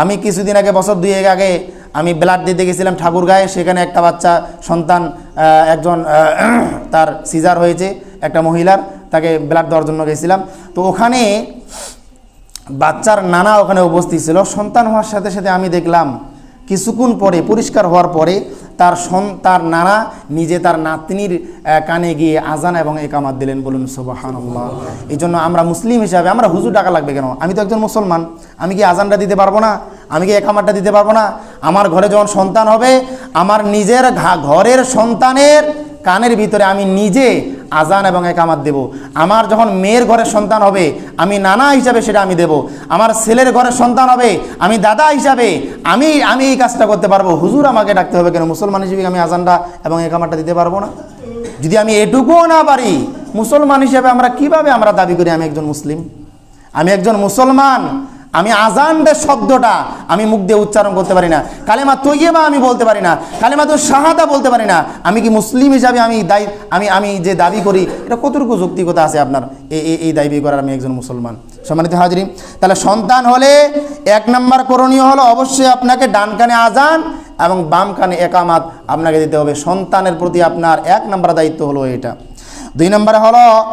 আমি কিছুদিন আগে, বছর দুই আগে আমি ব্লাড দিতে গেছিলাম ঠাকুরগাঁয়ে। সেখানে একটা বাচ্চা, সন্তান একজন তার সিজার হয়েছে, একটা মহিলার, তাকে ব্লাড দেওয়ার জন্য গেছিলাম। তো ওখানে বাচ্চার নানা ওখানে উপস্থিত ছিল। সন্তান হওয়ার সাথে সাথে আমি দেখলাম, কিছুক্ষণ পরে, পরিষ্কার হওয়ার পরে তার সন তার নানা, নিজে তার নাতনির কানে গিয়ে আজান এবং একামাত দিলেন। বলুন সুবাহান্লাহ এই জন্য আমরা মুসলিম হিসাবে, আমরা হুজুর টাকা লাগবে কেন? আমি তো একজন মুসলমান। আমি কি আজানটা দিতে পারব না? আমি কি একামাতটা দিতে পারব না? আমার ঘরে যখন সন্তান হবে, আমার নিজের ঘরের সন্তানের কানের ভিতরে আমি নিজে আজান এবং একামাত দেব। আমার যখন মেয়ের ঘরের সন্তান হবে, আমি নানা হিসাবে সেটা আমি দেব। আমার ছেলের ঘরের সন্তান হবে, আমি দাদা হিসাবে আমি আমি এই কাজটা করতে পারব। হুজুর আমাকে ডাকতে হবে কেন? মুসলমান হিসেবে আমি আজানটা এবং একামাতটা দিতে পারব না? যদি আমি এটুকুও না পারি, মুসলমান হিসেবে আমরা কীভাবে আমরা দাবি করি আমি একজন মুসলিম? আমি একজন মুসলমান আমি আজানদের শব্দটা আমি মুখ দিয়ে উচ্চারণ করতে পারি না। কালেমা তৈয়বা আমি বলতে পারি না। কালেমা তো শাহাদা বলতে পারি না। আমি কি মুসলিম হিসাবে আমি দায়ী? আমি আমি যে দাবি করি, এটা কতটুকু যৌক্তিকতা আছে আপনার? এই, এই- দাবি করার আমি একজন মুসলমান। সম্মানিত হাজরি তাহলে সন্তান হলে এক নম্বর করণীয় হলো অবশ্যই আপনাকে ডান কানে আজান এবং বাম কানে একামাত আপনাকে দিতে হবে। সন্তানের প্রতি আপনার এক নম্বর দায়িত্ব হলো এটা। দুই নম্বরে হলো